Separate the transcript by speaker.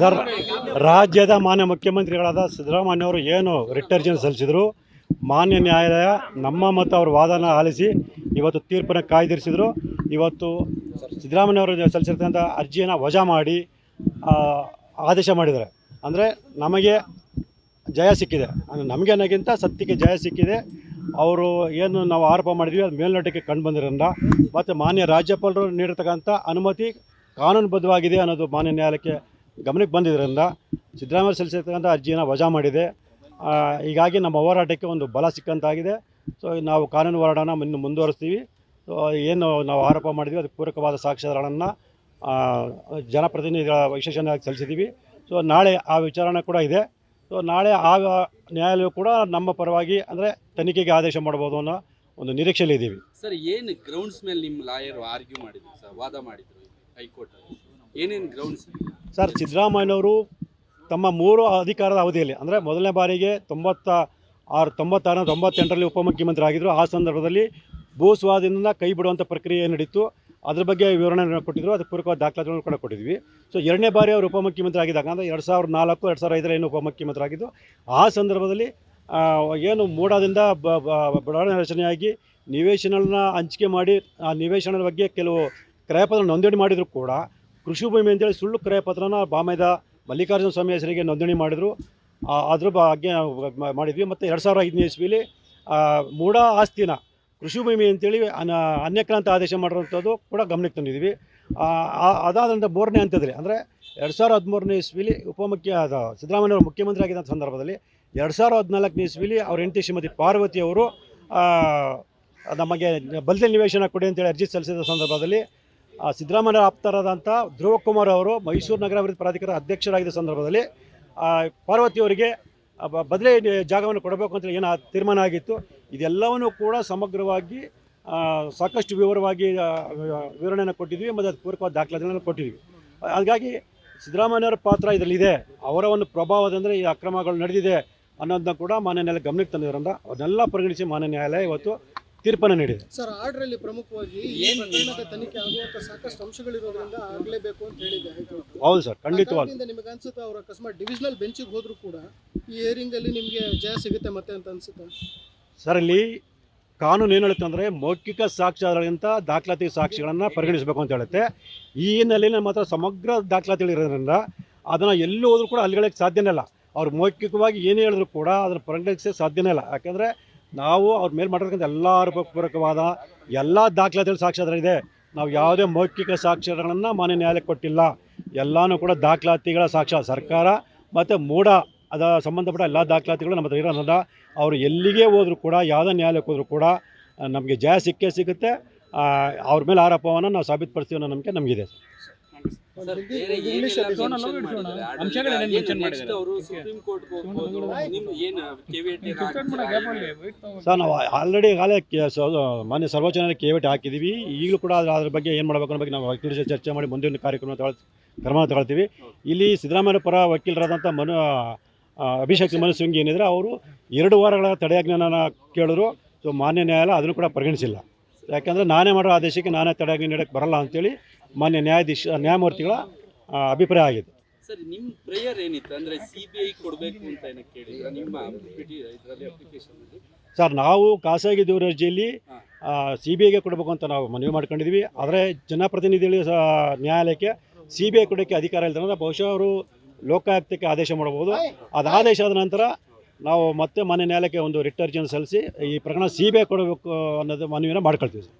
Speaker 1: Sir, ರಾಜ್ಯದ ಮಾನ್ಯ ಮುಖ್ಯಮಂತ್ರಿಗಳಾದ ಸಿದ್ದರಾಮಯ್ಯ ಅವರು ಏನು ರಿಟರ್ಜನ್ ಸಲ್ಲಿಸಿದ್ರು? ಮಾನ್ಯ ನ್ಯಾಯಾಲಯ ನಮ್ಮ ಮತ್ತು ಅವ್ರ ವಾದನ ಆಲಿಸಿ ಇವತ್ತು ತೀರ್ಪನ್ನು ಕಾಯ್ದಿರಿಸಿದ್ರು. ಇವತ್ತು ಸಿದ್ದರಾಮಯ್ಯ ಅವರು ಸಲ್ಲಿಸಿರ್ತಕ್ಕಂಥ ಅರ್ಜಿಯನ್ನು ವಜಾ ಮಾಡಿ ಆದೇಶ ಮಾಡಿದ್ದಾರೆ. ಅಂದರೆ ನಮಗೆ ಜಯ ಸಿಕ್ಕಿದೆ. ಅಂದರೆ ನಮಗೆ ಅನ್ನೋಕ್ಕಿಂತ ಸತ್ಯಕ್ಕೆ ಜಯ ಸಿಕ್ಕಿದೆ. ಅವರು ಏನು ನಾವು ಆರೋಪ ಮಾಡಿದ್ವಿ, ಅದು ಮೇಲ್ನೋಟಕ್ಕೆ ಕಂಡು ಬಂದಿರೋದ್ರಿಂದ ಮತ್ತು ಮಾನ್ಯ ರಾಜ್ಯಪಾಲರು ನೀಡಿರ್ತಕ್ಕಂಥ ಅನುಮತಿ ಕಾನೂನುಬದ್ಧವಾಗಿದೆ ಅನ್ನೋದು ಮಾನ್ಯ ನ್ಯಾಯಾಲಯಕ್ಕೆ ಗಮನಕ್ಕೆ ಬಂದಿದ್ದರಿಂದ ಸಿದ್ದರಾಮಯ್ಯ ಸಲ್ಲಿಸಿರ್ತಕ್ಕಂಥ ಅರ್ಜಿಯನ್ನು ವಜಾ ಮಾಡಿದೆ. ಹೀಗಾಗಿ ನಮ್ಮ ಹೋರಾಟಕ್ಕೆ ಒಂದು ಬಲ ಸಿಕ್ಕಂತಾಗಿದೆ. ಸೊ ನಾವು ಕಾನೂನು ಹೋರಾಟನ ಇನ್ನು ಮುಂದುವರಿಸ್ತೀವಿ. ಸೊ ಏನು ನಾವು ಆರೋಪ ಮಾಡಿದ್ವಿ ಅದಕ್ಕೆ ಪೂರಕವಾದ ಸಾಕ್ಷ್ಯಗಳನ್ನು ಜನಪ್ರತಿನಿಧಿಗಳ ವಿಶೇಷವಾಗಿ ಸಲ್ಲಿಸಿದ್ದೀವಿ. ಸೊ ನಾಳೆ ಆ ವಿಚಾರಣೆ ಕೂಡ ಇದೆ. ಸೊ ನಾಳೆ ಆ ನ್ಯಾಯಾಲಯ ಕೂಡ ನಮ್ಮ ಪರವಾಗಿ ಅಂದರೆ ತನಿಖೆಗೆ ಆದೇಶ ಮಾಡ್ಬೋದು ಅನ್ನೋ ಒಂದು ನಿರೀಕ್ಷೆಯಲ್ಲಿ ಇದ್ದೀವಿ.
Speaker 2: ಸರ್, ಏನು ಗ್ರೌಂಡ್ಸ್ ಮೇಲೆ ನಿಮ್ಮ ಲಾಯರ್ ಆರ್ಗ್ಯೂ ಮಾಡಿದ್ರು? ಸರ್, ವಾದ ಮಾಡಿದ್ರು ಹೈಕೋರ್ಟ್ ಏನೇನು ಗ್ರೌಂಡ್ಸ್
Speaker 1: ಸರ್, ಸಿದ್ದರಾಮಯ್ಯನವರು ತಮ್ಮ ಮೂರು ಅಧಿಕಾರದ ಅವಧಿಯಲ್ಲಿ, ಅಂದರೆ ಮೊದಲನೇ ಬಾರಿಗೆ ತೊಂಬತ್ತ ಆರು ತೊಂಬತ್ತಾರು ತೊಂಬತ್ತೆಂಟರಲ್ಲಿ ಉಪಮುಖ್ಯಮಂತ್ರಿ ಆಗಿದ್ದರು ಆ ಸಂದರ್ಭದಲ್ಲಿ ಭೂ ಕೈ ಬಿಡುವಂಥ ಪ್ರಕ್ರಿಯೆ ನಡೀತು. ಅದ್ರ ಬಗ್ಗೆ ವಿವರಣೆ ಕೊಟ್ಟಿದ್ರು. ಅದಕ್ಕೆ ಪೂರಕವಾದ ದಾಖಲಾತಿಗಳನ್ನು ಕೂಡ ಕೊಟ್ಟಿದ್ವಿ. ಸೊ ಎರಡನೇ ಬಾರಿ ಅವರು ಉಪಮುಖ್ಯಮಂತ್ರಿ ಆಗಿದ್ದಾಗ, ಅಂದರೆ ಎರಡು ಸಾವಿರದ ನಾಲ್ಕು, ಎರಡು ಸಾವಿರದ ಐದರಲ್ಲಿ ಉಪಮುಖ್ಯಮಂತ್ರಿ ಆಗಿದ್ದು. ಆ ಸಂದರ್ಭದಲ್ಲಿ ಏನು ಮೂಡಾದಿಂದ ಬಡಾವಣೆ ರಚನೆಯಾಗಿ ನಿವೇಶನಗಳನ್ನ ಹಂಚಿಕೆ ಮಾಡಿ, ಆ ನಿವೇಶನದ ಬಗ್ಗೆ ಕೆಲವು ಕ್ರಯಪತ್ರ ನೋಂದಣಿ ಮಾಡಿದರೂ ಕೂಡ. ಕೃಷಿ ಭೂಮಿ ಅಂತೇಳಿ ಸುಳ್ಳು ಕ್ರಯಪತ್ರನ ಬಾಮೈದ ಮಲ್ಲಿಕಾರ್ಜುನ ಸ್ವಾಮಿ ಹೆಸರಿಗೆ ನೋಂದಣಿ ಮಾಡಿದರು. ಅದ್ರ ಬಗ್ಗೆ ಮಾಡಿದ್ವಿ. ಮತ್ತು ಎರಡು ಸಾವಿರ ಐದನೇ ಇಸ್ವಿಲಿ ಮೂಢ ಆಸ್ತಿನ ಕೃಷಿ ಭೂಮಿ ಅಂತೇಳಿ ಅನ ಅನ್ಯಕ್ರಾಂತ ಆದೇಶ ಮಾಡಿರುವಂಥದ್ದು ಕೂಡ ಗಮನಕ್ಕೆ ತಂದಿದ್ವಿ. ಆ, ಆ- ಅದಾದ ನಂತರ ಮೂರನೇ ಹಂತದಲ್ಲಿ ಅಂದರೆ ಎರಡು ಸಾವಿರದ ಹದಿಮೂರನೇ ಇಸ್ವಿಲಿ ಉಪಮುಖ್ಯ ಅದು ಸಿದ್ದರಾಮಯ್ಯ ಅವರು ಮುಖ್ಯಮಂತ್ರಿ ಆಗಿದ್ದಂಥ ಸಂದರ್ಭದಲ್ಲಿ ಎರಡು ಸಾವಿರದ ಹದಿನಾಲ್ಕನೇ ಇಸ್ವಿಲಿ ಅವ್ರ ಹೆಂಡತಿ ಶ್ರೀಮತಿ ಪಾರ್ವತಿಯವರು ನಮಗೆ ಬಲ್ದ ನಿವೇಶನ ಕೊಡಿ ಅಂತೇಳಿ ಅರ್ಜಿ ಸಲ್ಲಿಸಿದ ಸಂದರ್ಭದಲ್ಲಿ ಆ, ಸಿದ್ದರಾಮಯ್ಯ ಆಪ್ತರಾದಂಥ ಧ್ರುವ ಕುಮಾರ್ ಅವರು ಮೈಸೂರು ನಗರ ಅಭಿವೃದ್ಧಿ ಪ್ರಾಧಿಕಾರ ಅಧ್ಯಕ್ಷರಾಗಿದ್ದ ಸಂದರ್ಭದಲ್ಲಿ ಪಾರ್ವತಿಯವರಿಗೆ ಬದಲೇ ಜಾಗವನ್ನು ಕೊಡಬೇಕು ಅಂತ ಏನು ತೀರ್ಮಾನ ಆಗಿತ್ತು. ಇದೆಲ್ಲವನ್ನು ಕೂಡ ಸಮಗ್ರವಾಗಿ ಸಾಕಷ್ಟು ವಿವರವಾಗಿ ವಿವರಣೆಯನ್ನು ಕೊಟ್ಟಿದ್ವಿ ಮತ್ತು ಅದು ಪೂರಕವಾದ ದಾಖಲಾತಿಗಳನ್ನು ಕೊಟ್ಟಿದ್ವಿ. ಹಾಗಾಗಿ ಸಿದ್ದರಾಮಯ್ಯವ್ರ ಪಾತ್ರ ಇದರಲ್ಲಿದೆ. ಅವರ ಒಂದು ಪ್ರಭಾವದಂದರೆ ಈ ಅಕ್ರಮಗಳು ನಡೆದಿದೆ ಅನ್ನೋದನ್ನ ಕೂಡ ಮಾನ್ಯ ನ್ಯಾಯಾಲಯ ಗಮನಕ್ಕೆ ತಂದಿದ್ರಿಂದ ಅದನ್ನೆಲ್ಲ ಪರಿಗಣಿಸಿ ಮಾನ್ಯ ನ್ಯಾಯಾಲಯ ಇವತ್ತು ತೀರ್ಪನ್ನು ನೀಡಿದೆ.
Speaker 3: ಸರ್ ಆರ್ಡರ್ ಅಲ್ಲಿ ಪ್ರಮುಖವಾಗಿ ಈ ಪ್ರಕರಣದ ತನಿಖೆ ಆಗುವಂತ ಸಾಕಷ್ಟು ಅಂಶಗಳಿರೋದ್ರಿಂದ ಆಗ್ಲೇಬೇಕು ಅಂತ ಹೇಳಿದೆ ಹೈಕೋರ್ಟ್
Speaker 1: ಹೌದು ಸರ್ ಖಂಡಿತವಾಗಿ
Speaker 3: ಕಾರಣದಿಂದ ನಿಮಗೆ ಅನ್ಸುತ್ತೆ ಅವ್ರು ಅಕಸ್ಮಾತ್ ಡಿವಿಷನಲ್ ಬೆಂಚಿಗೆ ಹೋದ್ರು ಕೂಡ ಈ ಹಿಯರಿಂಗ್ ಅಲ್ಲಿ ನಿಮಗೆ ಜಯ ಸಿಗುತ್ತೆ ಮತ್ತೆ ಅಂತ ಅನ್ಸುತ್ತೆ?
Speaker 1: ಸರ್ ಇಲ್ಲಿ ಕಾನೂನು ಏನು ಹೇಳುತ್ತೆ ಅಂದರೆ ಮೌಖಿಕ ಸಾಕ್ಷ್ಯಗಳಿಗಿಂತ ದಾಖಲಾತಿ ಸಾಕ್ಷಿಗಳನ್ನು ಪರಿಗಣಿಸಬೇಕು ಅಂತ ಹೇಳುತ್ತೆ. ಈ ಹಿನ್ನೆಲೆಯಲ್ಲಿ ನಮ್ಮ ಹತ್ರ ಸಮಗ್ರ ದಾಖಲಾತಿಗಳಿರೋದ್ರಿಂದ ಅದನ್ನು ಎಲ್ಲೂ ಹೋದ್ರೂ ಕೂಡ ಅಲ್ಲಿಗಳಕ್ಕೆ ಸಾಧ್ಯನೇ ಇಲ್ಲ. ಅವ್ರು ಮೌಖಿಕವಾಗಿ ಏನೇ ಹೇಳಿದ್ರು ಕೂಡ ಅದನ್ನು ಪರಿಗಣಿಸೋಕ್ಕೆ ಸಾಧ್ಯನೇ ಇಲ್ಲ. ಯಾಕೆಂದರೆ ನಾವು ಅವ್ರ ಮೇಲೆ ಮಾಡಿರ್ತಕ್ಕಂಥ ಎಲ್ಲ ಆರೋಪಪೂರ್ವಕವಾದ ಎಲ್ಲ ದಾಖಲಾತಿಗಳು ಸಾಕ್ಷ್ಯಾಧಾರ ಇದೆ ನಾವು ಯಾವುದೇ ಮೌಖಿಕ ಸಾಕ್ಷ್ಯಗಳನ್ನು ಮಾನ್ಯ ನ್ಯಾಯಾಲಯಕ್ಕೆ ಕೊಟ್ಟಿಲ್ಲ. ಎಲ್ಲನೂ ಕೂಡ ದಾಖಲಾತಿಗಳ ಸಾಕ್ಷ್ಯ, ಸರ್ಕಾರ ಮತ್ತು ಮೂಢ ಅದ ಸಂಬಂಧಪಟ್ಟ ಎಲ್ಲ ದಾಖಲಾತಿಗಳು ನಮ್ಮ ಹತ್ರ ಇರೋದ್ರಿಂದ ಅವರು ಎಲ್ಲಿಗೆ ಹೋದರೂ ಕೂಡ, ಯಾವುದೇ ನ್ಯಾಯಾಲಯಕ್ಕೆ ಹೋದರೂ ಕೂಡ, ನಮಗೆ ಜಯ ಸಿಕ್ಕೇ ಸಿಗುತ್ತೆ. ಅವ್ರ ಮೇಲೆ ಆರೋಪವನ್ನು ನಾವು ಸಾಬೀತುಪಡಿಸ್ತೀವಿ ಅನ್ನೋ ನಂಬಿಕೆ ನಮಗಿದೆ.
Speaker 2: ಸರ್
Speaker 1: ನಾವು ಆಲ್ರೆಡಿ ಈಗಾಗಲೇ ಮಾನ್ಯ ಸರ್ವೋಚ್ಚ ನ್ಯಾಯಾಲಯ ಕೇವಿಟ್ ಹಾಕಿದ್ದೀವಿ ಈಗಲೂ ಕೂಡ ಅದ್ರ ಅದ್ರ ಬಗ್ಗೆ ಏನು ಮಾಡಬೇಕು ಅನ್ನೋ ಬಗ್ಗೆ ನಾವು ವಕೀಲರ ಜೊತೆ ಚರ್ಚೆ ಮಾಡಿ ಮುಂದಿನ ಕಾರ್ಯಕ್ರಮ ತಗೊಳ್ ಕ್ರಮ ತಗೊಳ್ತೀವಿ. ಇಲ್ಲಿ ಸಿದ್ದರಾಮಯ್ಯ ಪರ ವಕೀಲರಾದಂಥ ಮನು ಅಭಿಷೇಕ್ ಮನು ಸಿಂಗ್ ಏನಿದ್ರೆ ಅವರು ಎರಡು ವಾರಗಳ ತಡೆಯಾಜ್ಞೆನ ಕೇಳಿದ್ರು ಸೊ ಮಾನ್ಯ ನ್ಯಾಯಾಲಯ ಅದನ್ನು ಕೂಡ ಪರಿಗಣಿಸಿಲ್ಲ. ಯಾಕೆಂದರೆ ನಾನೇ ಮಾಡೋ ಆದೇಶಕ್ಕೆ ನಾನೇ ತಡೆಯಾಗಿ ನೀಡೋಕ್ಕೆ ಬರಲ್ಲ ಅಂತೇಳಿ ಮಾನ್ಯ ನ್ಯಾಯಾಧೀಶ ನ್ಯಾಯಮೂರ್ತಿಗಳ ಅಭಿಪ್ರಾಯ ಆಗಿದೆ.
Speaker 2: ಸರ್ ನಿಮ್ಮ ಪ್ರೇಯರ್ ಏನಿತ್ತು? ಅಂದ್ರೆ ಸಿಬಿಐ ಕೊಡ್ಬೇಕು ಅಂತ ಏನಕ್ಕೆ ಕೇಳಿದ್ರೆ? ನಿಮ್ಮ ಇದರಲ್ಲಿ
Speaker 1: ಸರ್ ನಾವು ಖಾಸಗಿ ದೂರ ಅರ್ಜಿಯಲ್ಲಿ ಸಿ ಬಿ ಐಗೆ ಕೊಡಬೇಕು ಅಂತ ನಾವು ಮನವಿ ಮಾಡ್ಕೊಂಡಿದ್ವಿ ಆದರೆ ಜನಪ್ರತಿನಿಧಿಗಳು ಸಹ ನ್ಯಾಯಾಲಯಕ್ಕೆ ಸಿ ಬಿ ಐ ಕೊಡೋಕ್ಕೆ ಅಧಿಕಾರ ಇಲ್ಲದ ಬಹುಶಃ ಅವರು ಲೋಕಾಯುಕ್ತಕ್ಕೆ ಆದೇಶ ಮಾಡಬಹುದು. ಅದು ಆದೇಶ ಆದ ನಂತರ ನಾವು ಮತ್ತೆ ಮನೆ ನ್ಯಾಯಾಲಯಕ್ಕೆ ಒಂದು ರಿಟ್ ಅರ್ಜಿಯನ್ನು ಸಲ್ಲಿಸಿ ಈ ಪ್ರಕರಣ ಸಿ ಬಿ ಐ ಕೊಡಬೇಕು ಅನ್ನೋದು ಮನವಿನ ಮಾಡ್ಕೊಳ್ತೀವಿ ಸರ್.